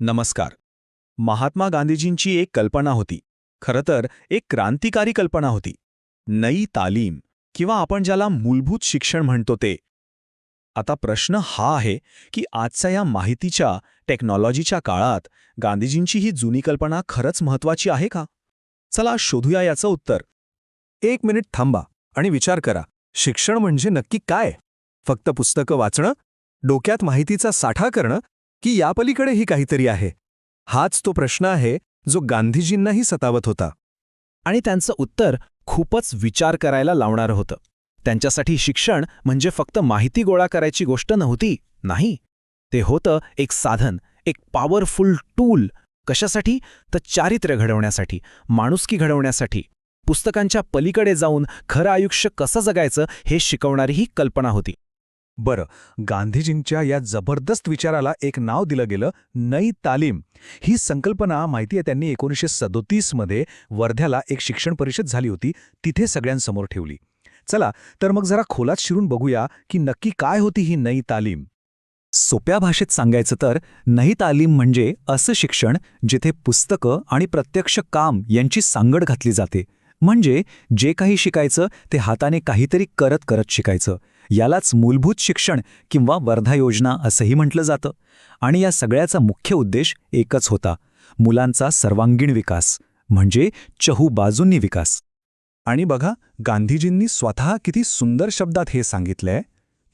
नमस्कार. महात्मा गांधीजींची एक कल्पना होती. खरं तर एक क्रांतिकारी कल्पना होती. नई तालीम किंवा आपण ज्याला मूलभूत शिक्षण म्हणतो ते. आता प्रश्न हा आहे की आजच्या या माहितीच्या टेक्नॉलॉजीच्या काळात गांधीजींची ही जुनी कल्पना खरंच महत्वाची आहे का? चला शोधूया याचं उत्तर. एक मिनिट थांबा आणि विचार करा. शिक्षण म्हणजे नक्की काय? फक्त पुस्तकं वाचणं? डोक्यात माहितीचा साठा करणं? की यापलीकडेही काहीतरी आहे. हाच तो प्रश्न आहे जो गांधीजींनाही सतावत होता. आणि त्यांचं उत्तर खूपच विचार करायला लावणारं होतं. त्यांच्यासाठी शिक्षण म्हणजे फक्त माहिती गोळा करायची गोष्ट नव्हती नाही. ते होतं एक साधन एक पॉवरफुल टूल कशासाठी? तर चारित्र्य घडवण्यासाठी माणुसकी घडवण्यासाठी. पुस्तकांच्या पलीकडे जाऊन खरं आयुष्य कसं जगायचं हे शिकवणारी ही कल्पना होती. बरं गांधीजींच्या या जबरदस्त विचाराला एक नाव दिलं गेलं नई तालीम. ही संकल्पना माहिती आहे त्यांनी एकोणीसशे सदोतीसमध्ये वर्ध्याला एक शिक्षण परिषद झाली होती तिथे सगळ्यांसमोर ठेवली. चला तर मग जरा खोलात शिरून बघूया की नक्की काय होती ही नई तालीम. सोप्या भाषेत सांगायचं तर नई तालीम म्हणजे असं शिक्षण जिथे पुस्तकं आणि प्रत्यक्ष काम यांची सांगड घातली जाते. म्हणजे जे काही शिकायचं ते हाताने काहीतरी करत करत शिकायचं. यालाच मूलभूत शिक्षण किंवा वर्धा योजना असंही म्हटलं जातं. आणि या सगळ्याचा मुख्य उद्देश एकच होता मुलांचा सर्वांगीण विकास म्हणजे चहू बाजूंनी विकास. आणि बघा गांधीजींनी स्वतः किती सुंदर शब्दात हे सांगितलंय.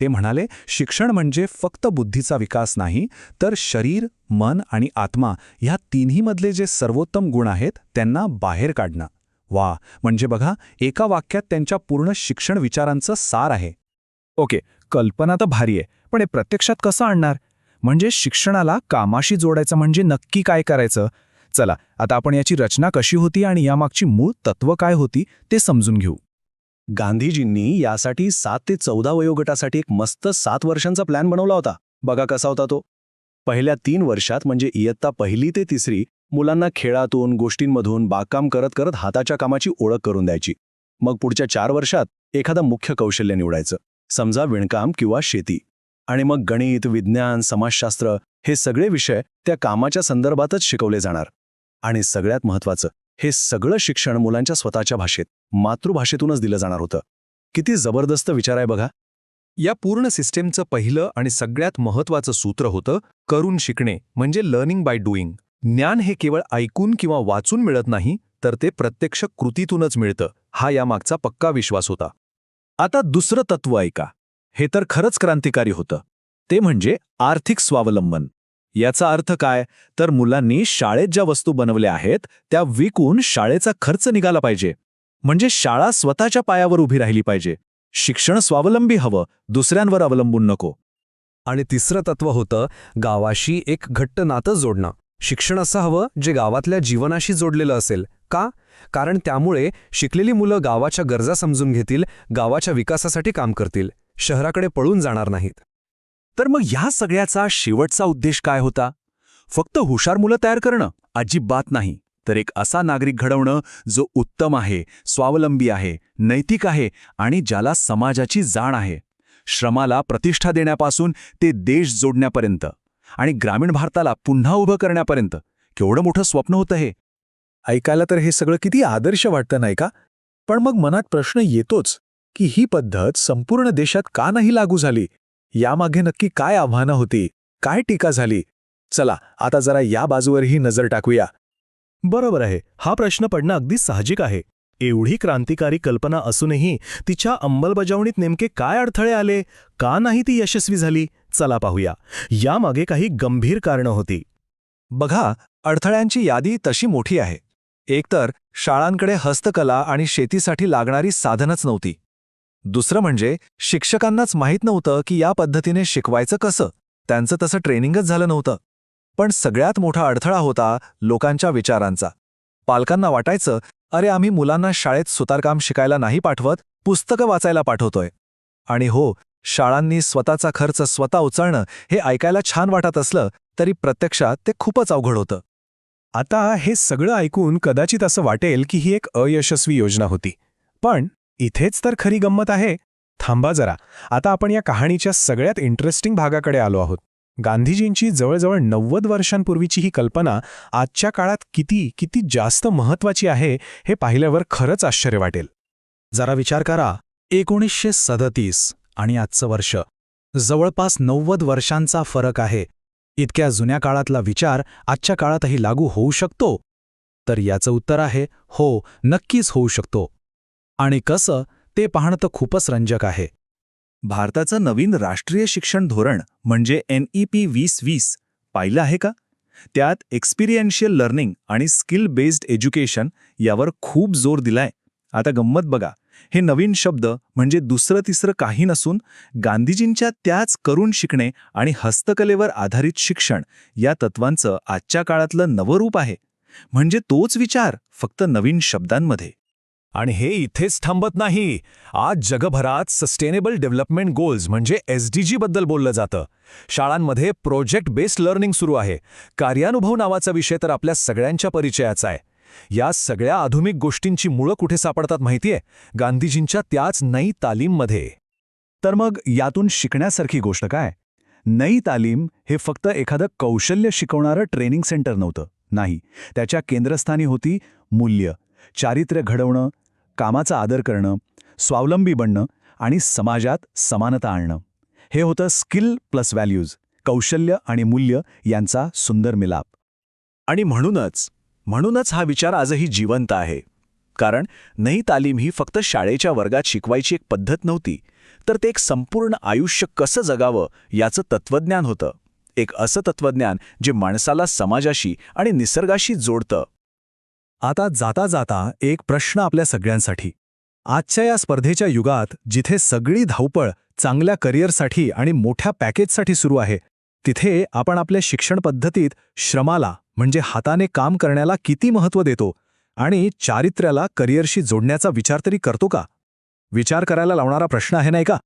ते म्हणाले शिक्षण म्हणजे फक्त बुद्धीचा विकास नाही तर शरीर मन आणि आत्मा ह्या तिन्हीमधले जे सर्वोत्तम गुण आहेत त्यांना बाहेर काढणं. वा म्हणजे बघा एका वाक्यात त्यांच्या पूर्ण शिक्षण विचारांचं सार आहे. ओके कल्पना तर भारी आहे पण हे प्रत्यक्षात कसं आणणार? म्हणजे शिक्षणाला कामाशी जोडायचं म्हणजे नक्की काय करायचं? चला आता आपण याची रचना कशी होती आणि यामागची मूळ तत्व काय होती ते समजून घेऊ. गांधीजींनी यासाठी सात ते चौदा वयोगटासाठी एक मस्त सात वर्षांचा प्लॅन बनवला होता. बघा कसा होता तो. पहिल्या तीन वर्षात म्हणजे इयत्ता पहिली ते तिसरी मुलांना खेळातून गोष्टींमधून बागकाम करत करत हाताच्या कामाची ओळख करून द्यायची. मग पुढच्या चार वर्षात एखादं मुख्य कौशल्य निवडायचं. समजा विणकाम किंवा शेती. आणि मग गणित विज्ञान समाजशास्त्र हे सगळे विषय त्या कामाच्या संदर्भातच शिकवले जाणार. आणि सगळ्यात महत्वाचं हे सगळं शिक्षण मुलांच्या स्वतःच्या भाषेत मातृभाषेतूनच दिलं जाणार होतं. किती जबरदस्त विचार आहे बघा. या पूर्ण सिस्टेमचं पहिलं आणि सगळ्यात महत्वाचं सूत्र होतं करून शिकणे म्हणजे लर्निंग बाय डुईंग. ज्ञान हे केवळ ऐकून किंवा वाचून मिळत नाही तर ते प्रत्यक्ष कृतीतूनच मिळतं हा यामागचा पक्का विश्वास होता. आता दुसरं तत्व ऐका. हे तर खरंच क्रांतिकारी होतं. ते म्हणजे आर्थिक स्वावलंबन. याचा अर्थ काय? तर मुलांनी शाळेत ज्या वस्तू बनवल्या आहेत त्या विकून शाळेचा खर्च निघाला पाहिजे. म्हणजे शाळा स्वतःच्या पायावर उभी राहिली पाहिजे. शिक्षण स्वावलंबी हवं दुसऱ्यांवर अवलंबून नको. आणि तिसरं तत्व होतं गावाशी एक घट्ट नातं जोडणं. शिक्षण असं हवं जे गावातल्या जीवनाशी जोडलेलं असेल. का? कारण त्यामुळे शिकलेली मुलं गावाच्या गरजा समजून घेतील गावाच्या विकासासाठी काम करतील शहराकडे पळून जाणार नाहीत. तर मग ह्या सगळ्याचा शेवटचा उद्देश काय होता? फक्त हुशार मुलं तयार करणं अजिबात नाही. तर एक असा नागरिक घडवणं जो उत्तम आहे स्वावलंबी आहे नैतिक आहे आणि ज्याला समाजाची जाण आहे. श्रमाला प्रतिष्ठा देण्यापासून ते देश जोडण्यापर्यंत. आणि ग्रामीण भारताला पुन्हा उभं करण्यापर्यंत केवढं मोठं स्वप्न होतं हे? ऐकायला तर हे सगळं किती आदर्श वाटतं नाही का? पण मग मनात प्रश्न येतोच की ही पद्धत संपूर्ण देशात का नाही लागू झाली? यामागे नक्की काय आव्हानं होती? काय टीका झाली? चला आता जरा या बाजूवरही नजर टाकूया. बरोबर आहे हा प्रश्न पडणं अगदी साहजिक आहे. एवढी क्रांतिकारी कल्पना असूनही तिच्या अंमलबजावणीत नेमके काय अडथळे आले? का नाही ती यशस्वी झाली? चला पाहूया. यामागे काही गंभीर कारणं होती. बघा अडथळ्यांची यादी तशी मोठी आहे. एकतर शाळांकडे हस्तकला आणि शेतीसाठी लागणारी साधनच नव्हती. दुसरं म्हणजे शिक्षकांनाच माहीत नव्हतं की या पद्धतीने शिकवायचं कसं. त्यांचं तसं ट्रेनिंगच झालं नव्हतं. पण सगळ्यात मोठा अडथळा होता लोकांच्या विचारांचा. पालकांना वाटायचं अरे आम्ही मुलांना शाळेत सुतारकाम शिकायला नाही पाठवत पुस्तकं वाचायला पाठवतोय. आणि हो शाळांनी स्वतःचा खर्च स्वतः उचलणं हे ऐकायला छान वाटत असलं तरी प्रत्यक्षात ते खूपच अवघड होतं. आता हे सगळं ऐकून कदाचित असं वाटेल की ही एक अयशस्वी योजना होती. पण इथेच तर खरी गंमत आहे. थांबा जरा. आता आपण या कहाणीच्या सगळ्यात इंटरेस्टिंग भागाकडे आलो आहोत. गांधीजींची जवळजवळ नव्वद वर्षांपूर्वीची ही कल्पना आजच्या काळात किती किती जास्त महत्वाची आहे हे पाहिल्यावर खरंच आश्चर्य वाटेल. जरा विचार करा. एकोणीसशे सदतीस आणि आजचं वर्ष. जवळपास नव्वद वर्षांचा फरक आहे. इतक्या जुन्या काळातला विचार आजच्या काळातही लागू होऊ शकतो? तर याचं उत्तर आहे हो नक्कीच होऊ शकतो. आणि कसं ते पाहणं तर खूपच रंजक आहे. भारताचं नवीन राष्ट्रीय शिक्षण धोरण म्हणजे एन ई पी वीस वीस पाहिलं आहे का? त्यात एक्सपिरियन्शियल लर्निंग आणि स्किल बेस्ड एज्युकेशन यावर खूप जोर दिलाय. आता गंमत बघा. हे नवीन शब्द म्हणजे दुसरं तिसरं काही नसून गांधीजींच्या त्याच करून शिकणे आणि हस्तकलेवर आधारित शिक्षण या तत्वांचं आजच्या काळातलं नवं रूप आहे. म्हणजे तोच विचार फक्त नवीन शब्दांमध्ये. आणि हे इथेच थांबत नाही. आज जगभरात सस्टेनेबल डेव्हलपमेंट गोल्स म्हणजे एस डी बद्दल बोललं जातं. शाळांमध्ये प्रोजेक्ट बेस्ड लर्निंग सुरू आहे. कार्यानुभव नावाचा विषय तर आपल्या सगळ्यांच्या परिचयाचा आहे. या सगळ्या आधुनिक गोष्टींची मुळं कुठे सापडतात माहितीये? गांधीजींच्या त्याच नई तालीममध्ये. तर मग यातून शिकण्यासारखी गोष्ट काय? नई तालीम हे फक्त एखादं कौशल्य शिकवणारं ट्रेनिंग सेंटर नव्हतं नाही. त्याच्या केंद्रस्थानी होती मूल्य चारित्र्य घडवणं कामाचा आदर करणं स्वावलंबी बनणं आणि समाजात समानता आणणं. हे होतं स्किल प्लस व्हॅल्यूज कौशल्य आणि मूल्य यांचा सुंदर मिलाप. आणि म्हणूनच म्हणूनच हा विचार आजही जिवंत आहे. कारण नई तालीम ही फक्त शाळेच्या वर्गात शिकवायची एक पद्धत नव्हती तर ते एक संपूर्ण आयुष्य कसं जगावं याचं तत्वज्ञान होतं. एक असं तत्वज्ञान जे माणसाला समाजाशी आणि निसर्गाशी जोडतं. आता जाता जाता एक प्रश्न आपल्या सगळ्यांसाठी. आजच्या या स्पर्धेच्या युगात जिथे सगळी धावपळ चांगल्या करिअरसाठी आणि मोठ्या पॅकेजसाठी सुरू आहे तिथे आपण आपल्या शिक्षण पद्धतीत श्रमाला म्हणजे हाताने काम करण्याला किती महत्त्व देतो आणि चारित्र्याला करिअरशी जोडण्याचा विचार तरी करतो का? विचार करायला लावणारा प्रश्न आहे नाही का?